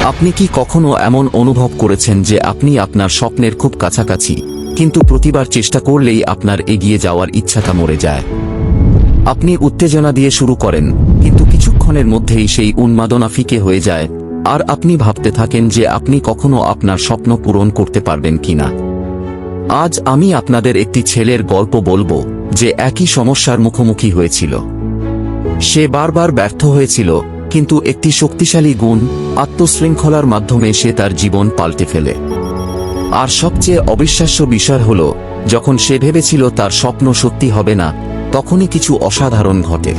আপনি কি কখনো এমন অনুভব করেছেন যে আপনি আপনার স্বপ্নের খুব কাছাকাছি, কিন্তু প্রতিবার চেষ্টা করলেই আপনার এগিয়ে যাওয়ার ইচ্ছাটা মরে যায়? আপনি উত্তেজনা দিয়ে শুরু করেন, কিন্তু কিছুক্ষণের মধ্যেই সেই উন্মাদনা ফিকে হয়ে যায়। আর আপনি ভাবতে থাকেন যে আপনি কখনো আপনার স্বপ্ন পূরণ করতে পারবেন কিনা। আজ আমি আপনাদের একটি ছেলের গল্প বলব, যে একই সমস্যার মুখোমুখি হয়েছিল। সে বারবার ব্যর্থ হয়েছিল কিন্তু একটি শক্তিশালী গুণ, আত্মশৃঙ্খলার মাধ্যমে সে তার জীবন পাল্টে ফেলে। আর সবচেয়ে অবিশ্বাস্য বিষয় হল, যখন সে ভেবেছিল তার স্বপ্ন সত্যি হবে না, তখনই কিছু অসাধারণ ঘটে।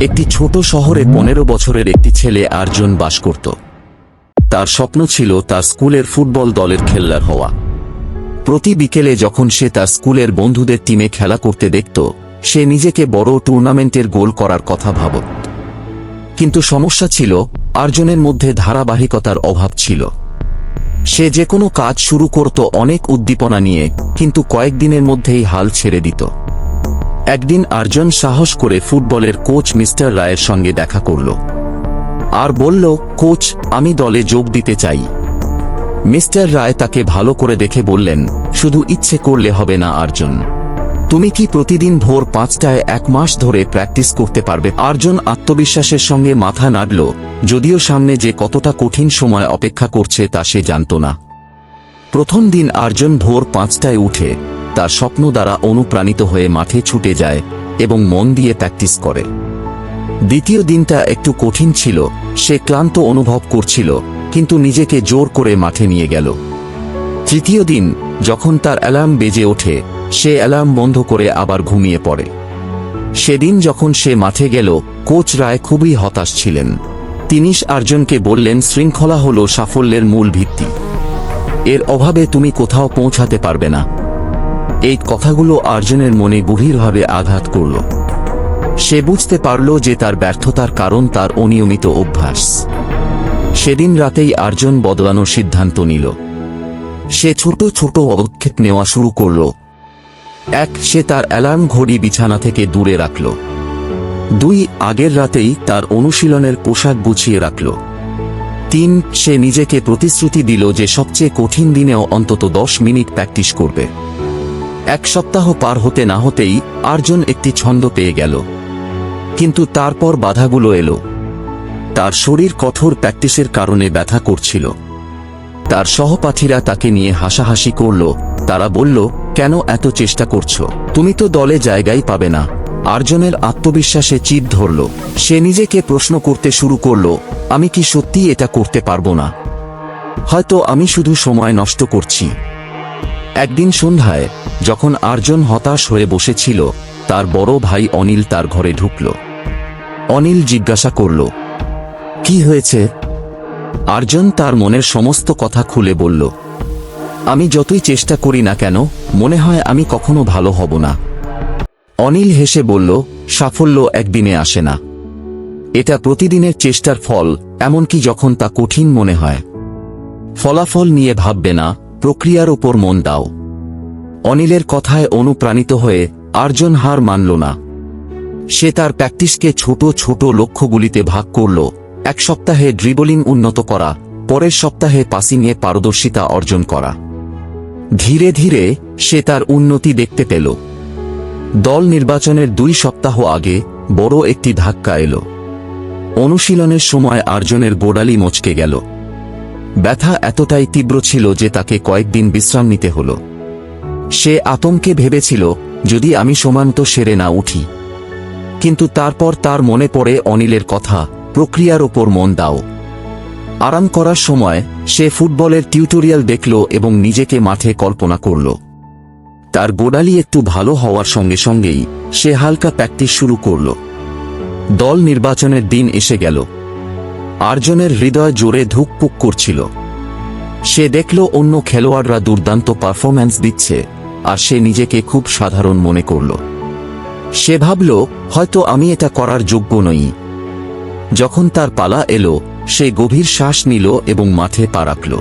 একটি ছোট শহরে পনেরো বছরের একটি ছেলে আর্জুন বাস করত। তার স্বপ্ন ছিল তার স্কুলের ফুটবল দলের খেল্লার হওয়া। প্রতি বিকেলে যখন সে তার স্কুলের বন্ধুদের টিমে খেলা করতে দেখত, সে নিজেকে বড় টুর্নামেন্টের গোল করার কথা ভাবত। কিন্তু সমস্যা ছিল, আর্জনের মধ্যে ধারাবাহিকতার অভাব ছিল। সে যে কোনো কাজ শুরু করত অনেক উদ্দীপনা নিয়ে, কিন্তু কয়েকদিনের মধ্যেই হাল ছেড়ে দিত। একদিন আর্জন সাহস করে ফুটবলের কোচ মিস্টার রায়ের সঙ্গে দেখা করল। আর বলল, কোচ, আমি দলে যোগ দিতে চাই। মিস্টার রায় তাকে ভালো করে দেখে বললেন, শুধু ইচ্ছে করলে হবে না, আর্জুন। তুমি কি প্রতিদিন ভোর পাঁচটায় এক মাস ধরে প্র্যাকটিস করতে পারবে? আর্জুন আত্মবিশ্বাসের সঙ্গে মাথা নাড়ল, যদিও সামনে যে কতটা কঠিন সময় অপেক্ষা করছে তা সে জানত না। প্রথম দিন আর্জুন ভোর পাঁচটায় উঠে তার স্বপ্ন দ্বারা অনুপ্রাণিত হয়ে মাঠে ছুটে যায় এবং মন দিয়ে প্র্যাকটিস করে। দ্বিতীয় দিনটা একটু কঠিন ছিল, সে ক্লান্ত অনুভব করছিল, কিন্তু নিজেকে জোর করে মাঠে নিয়ে গেল। তৃতীয় দিন, যখন তার অ্যালার্ম বেজে ওঠে সে অ্যালার্ম বন্ধ করে আবার ঘুমিয়ে পড়ে। সেদিন যখন সে মাঠে গেল, কোচ রায় খুবই হতাশ ছিলেন। তিনি আর্জনকে বললেন, শৃঙ্খলা হল সাফল্যের মূল ভিত্তি। এর অভাবে তুমি কোথাও পৌঁছাতে পারবে না। এই কথাগুলো আর্জনের মনে গভীরভাবে আঘাত করল। সে বুঝতে পারল যে তার ব্যর্থতার কারণ তার অনিয়মিত অভ্যাস। সেদিন রাতেই আর্জন বদলানোর সিদ্ধান্ত নিল। সে ছোট ছোট পদক্ষেপ নেওয়া শুরু করল এক সে তার অ্যালার্ম ঘড়ি বিছানা থেকে দূরে রাখল। দুই আগের রাতেই তার অনুশীলনের পোশাক গুছিয়ে রাখল। তিন, সে নিজেকে প্রতিশ্রুতি দিল যে সবচেয়ে কঠিন দিনেও অন্তত দশ মিনিট প্র্যাকটিস করবে। এক সপ্তাহ পার হতে না হতেই আর্জুন একটি ছন্দ পেয়ে গেল। কিন্তু তারপর বাধাগুলো এলো। তার শরীর কঠোর প্র্যাকটিসের কারণে ব্যথা করছিল। তার সহপাঠীরা তাকে নিয়ে হাসাহাসি করল। তারা বলল কেন এত চেষ্টা করছ? তুমি তো দলে জায়গাই পাবে না। আর্জনের আত্মবিশ্বাসে চিত ধরল। সে নিজেকে প্রশ্ন করতে শুরু করল, আমি কি সত্যি এটা করতে পারব না? হয়তো আমি শুধু সময় নষ্ট করছি। একদিন সন্ধ্যায়, যখন আর্জুন হতাশ হয়ে বসেছিল, তার বড় ভাই অনিল তার ঘরে ঢুকল। অনিল জিজ্ঞাসা করল, কি হয়েছে? আর্জন তার মনের সমস্ত কথা খুলে বলল আমি যতই চেষ্টা করি না কেন, মনে হয় আমি কখনো ভালো হব না। অনিল হেসে বলল, সাফল্য একদিনে আসে না। এটা প্রতিদিনের চেষ্টার ফল, এমনকি যখন তা কঠিন মনে হয়। ফলাফল নিয়ে ভাববে না, প্রক্রিয়ার ওপর মন দাও। অনিলের কথায় অনুপ্রাণিত হয়ে আর্জুন হার মানল না। সে তার প্র্যাকটিসকে ছোট ছোট লক্ষ্যগুলিতে ভাগ করল, এক সপ্তাহে ড্রিবলিং উন্নত করা, পরের সপ্তাহে পাসিংয়ে পারদর্শিতা অর্জন করা। ধীরে ধীরে সে তার উন্নতি দেখতে পেল। দল নির্বাচনের দুই সপ্তাহ আগে বড় একটি ধাক্কা এলো। অনুশীলনের সময় আর্জনের গোড়ালি মচকে গেল। ব্যথা এতটাই তীব্র ছিল যে তাকে কয়েকদিন বিশ্রাম নিতে হল। সে আতঙ্কে ভেবেছিল, যদি আমি সমান্ত সেরে না উঠি। কিন্তু তারপর তার মনে পড়ে অনিলের কথা, প্রক্রিয়ার ওপর মন দাও। আরাম করার সময় সে ফুটবলের টিউটোরিয়াল দেখল এবং নিজেকে মাঠে কল্পনা করল। তার গোড়ালি একটু ভালো হওয়ার সঙ্গে সঙ্গেই সে হালকা প্র্যাকটিস শুরু করল। দল নির্বাচনের দিন এসে গেল। আর্জনের হৃদয় জোরে ধুকপুক করছিল। সে দেখল অন্য খেলোয়াড়রা দুর্দান্ত পারফরম্যান্স দিচ্ছে আর সে নিজেকে খুব সাধারণ মনে করল। সে ভাবল, হয়তো আমি এটা করার যোগ্য নই। যখন তার পালা এলো সে গভীর শ্বাস নিল এবং মাঠে পা রাখল।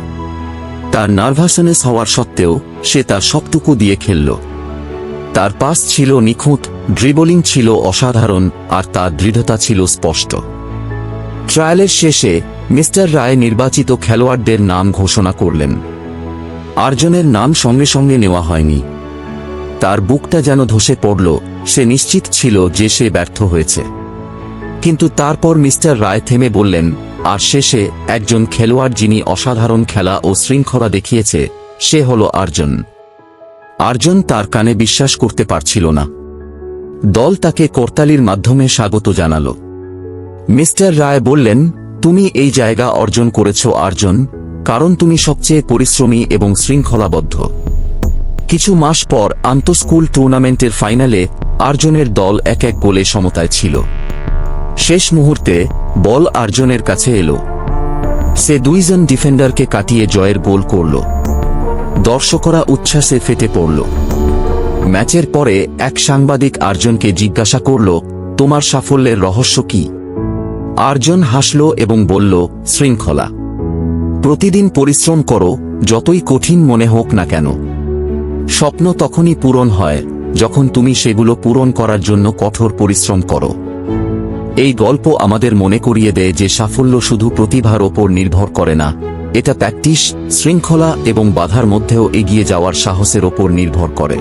তার নার্ভাসনেস হওয়ার সত্ত্বেও সে তার সবটুকু দিয়ে খেলল। তার পাস ছিল নিখুঁত, ড্রিবলিং ছিল অসাধারণ, আর তার দৃঢ়তা ছিল স্পষ্ট। ট্রায়ালের শেষে মিস্টার রায় নির্বাচিত খেলোয়াড়দের নাম ঘোষণা করলেন। আর্জনের নাম সঙ্গে সঙ্গে নেওয়া হয়নি। তার বুকটা যেন ধসে পড়ল, সে নিশ্চিত ছিল যে সে ব্যর্থ হয়েছে। কিন্তু তারপর মিস্টার রায় থেমে বললেন আর শেষে একজন খেলোয়াড় যিনি অসাধারণ খেলা ও শৃঙ্খলা দেখিয়েছে, সে হল আর্জন। আর্জন তার কানে বিশ্বাস করতে পারছিল না। দল তাকে করতালির মাধ্যমে স্বাগত জানাল। মিস্টার রায় বললেন, তুমি এই জায়গা অর্জন করেছ আর্জন, কারণ তুমি সবচেয়ে পরিশ্রমী এবং শৃঙ্খলাবদ্ধ। কিছু মাস পর আন্তঃস্কুল টুর্নামেন্টের ফাইনালে আর্জনের দল এক এক গোলে সমতায় ছিল। শেষ মুহূর্তে বল আর্জনের কাছে এলো। সে দুইজন ডিফেন্ডারকে কাটিয়ে জয়ের গোল করল। দর্শকরা উচ্ছ্বাসে ফেটে পড়ল। ম্যাচের পরে এক সাংবাদিক আর্জনকে জিজ্ঞাসা করল, তোমার সাফল্যের রহস্য কি? আর্জন হাসল এবং বলল, শৃঙ্খলা। প্রতিদিন পরিশ্রম করো, যতই কঠিন মনে হোক না কেন। স্বপ্ন তখনই পূরণ হয়, যখন তুমি সেগুলো পূরণ করার জন্য কঠোর পরিশ্রম করো। এই গল্প আমাদের মনে করিয়ে দেয় যে সাফল্য শুধু প্রতিভার ওপর নির্ভর করে না, এটা প্র্যাকটিস, শৃঙ্খলা এবং বাধার মধ্যেও এগিয়ে যাওয়ার সাহসের ওপর নির্ভর করে।